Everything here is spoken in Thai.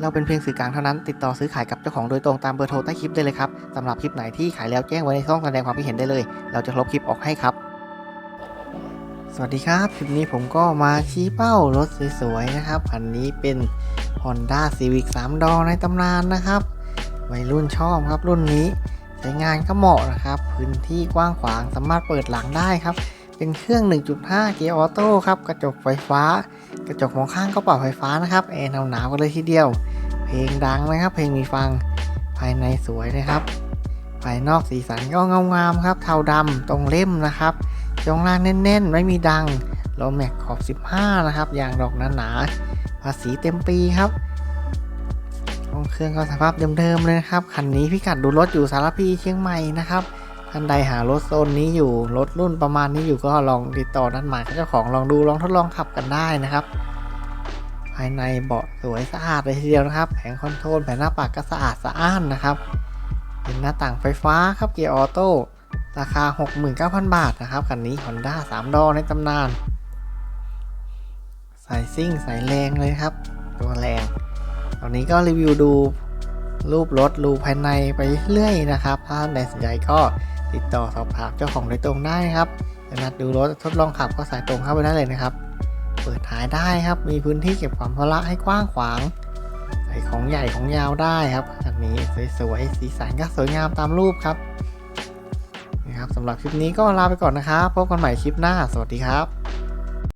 เราเป็นเพียงสื่อกลางเท่านั้น ติดต่อซื้อขายกับเจ้าของโดยตรงตามเบอร์โทรใต้คลิปได้เลยครับสำหรับคลิปไหนที่ขายแล้วแจ้งไว้ในช่องแสดงความคิดเห็นได้เลย เราจะลบคลิปออกให้ครับ สวัสดีครับคลิปนี้ผมก็มาชี้เป้ารถสวยๆนะครับคันนี้เป็น Honda Civic 3 ดอในตำนานนะครับวัยรุ่นชอบครับรุ่นนี้ใช้งานก็เหมาะนะครับ พื้นที่กว้างขวางสามารถเปิดหลังได้ครับ เป็นเครื่อง 1.5 เกียร์ออโต้ครับกระจกไฟฟ้า กระจกมองข้างก็ปรับไฟฟ้านะครับแอร์หนาวๆกันเลยทีเดียว เพลงดังนะครับ เพลงมีฟังภายในสวยนะครับ ภายนอกสีสันก็เงางามครับ เทาดำตรงเล่มนะครับช่วงล่างแน่นๆ ไม่มีดังโลแม็กขอบ 15 นะครับยางดอกหนาๆภาษีเต็มปีครับองเครื่องก็สภาพเดิมๆเลยนะครับคันนี้พิกัดดูรถอยู่สารพีเชียงใหม่นะครับ ท่านใดหารถโซนนี้อยู่ รถรุ่นประมาณนี้อยู่ก็ลองติดต่อนัดหมายกับเจ้าของลองดูลองทดลองขับกันได้นะครับ ภายในเบาะสวยสะอาดเลยทีเดียวนะครับ แผงคอนโทรลแผงหน้าปัดก็สะอาดสะอ้านนะครับ เป็นหน้าต่างไฟฟ้าครับเกียร์ออโต้ราคา 69,000 บาทนะครับคันนี้ Honda 3ดอในตำนาน ใส่ซิ่งใส่แรงเลยครับ ตัวแรงตอนนี้ก็รีวิวดูรูปรถรูภายในไปเรื่อยนะครับ ถ้าท่านใดสนใจก็ ติดต่อสอบถามเจ้าของโดยตรงได้ครับจะนัดดูรถทดลองขับก็สายตรงเข้าไปได้เลยนะครับ เปิดท้ายได้ครับ มีพื้นที่เก็บความพละให้กว้างขวาง ใส่ของใหญ่ของยาวได้ครับอันนี้สวยๆ สีสันก็สวยงามตามรูปครับนะครับสำหรับคลิปนี้ก็ลาไปก่อนนะครับ พบกันใหม่คลิปหน้า สวัสดีครับ